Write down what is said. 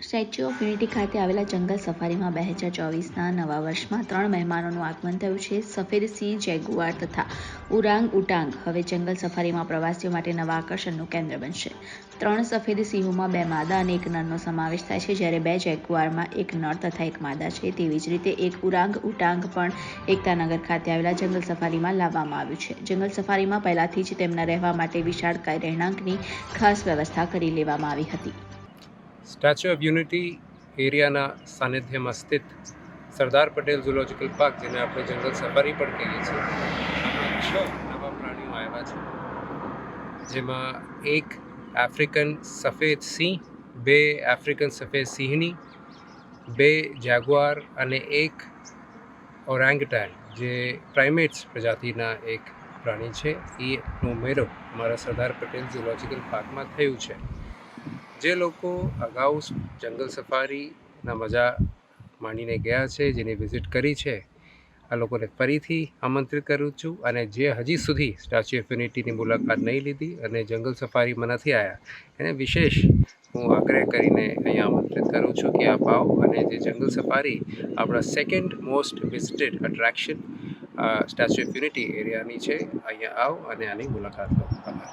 Statue of unity ખાતે આવેલા જંગલ સફારીમાં બે હજાર ચોવીસના નવા વર્ષમાં ત્રણ મહેમાનોનું આગમન થયું છે. સફેદ સિંહ, જેગુઆર તથા ઉરાંગ ઉટાંગ હવે જંગલ સફારીમાં પ્રવાસીઓ માટે નવા આકર્ષણનું કેન્દ્ર બનશે. ત્રણ સફેદ સિંહોમાં બે માદા અને એક નરનો સમાવેશ થાય છે, જ્યારે બે જેગુઆરમાં એક નર તથા એક માદા છે. તેવી જ રીતે એક ઉરાંગ ઉટાંગ પણ એકતાનગર ખાતે આવેલા જંગલ સફારીમાં લાવવામાં આવ્યું છે. જંગલ સફારીમાં પહેલાથી જ તેમના રહેવા માટે વિશાળકાય રહેણાંકની ખાસ વ્યવસ્થા કરી લેવામાં આવી હતી. સ્ટેચ્યુ ઓફ યુનિટી એરિયાના સાનિધ્યમાં સ્થિત સરદાર પટેલ ઝુલોજિકલ પાર્ક, જેને આપણે જંગલ સફારી પણ કહીએ છીએ. છ નવા પ્રાણીઓ આવ્યા છે, જેમાં એક આફ્રિકન સફેદ સિંહ, બે આફ્રિકન સફેદ સિંહની, બે જાગવાર અને એક ઓરાંગટાન જે પ્રાઇમેટ્સ પ્રજાતિના એક પ્રાણી છે. એનો ઉમેરો અમારા સરદાર પટેલ ઝુલોજિકલ પાર્કમાં થયું છે. જે લોકો અગાઉ જંગલ સફારીના મજા માણીને ગયા છે, જેની વિઝિટ કરી છે, આ લોકોને ફરીથી આમંત્રિત કરું છું અને જે હજી સુધી સ્ટેચ્યુ ઓફ યુનિટીની મુલાકાત નહીં લીધી અને જંગલ સફારીમાં નથી આવ્યા એને વિશેષ હું આગ્રહ કરીને અહીંયા આમંત્રિત કરું છું કે આપ આવો અને જે જંગલ સફારી આપણા second most visited attraction statue of unity એરિયાની છે, અહીંયા આવો અને આની મુલાકાત લો. આભાર.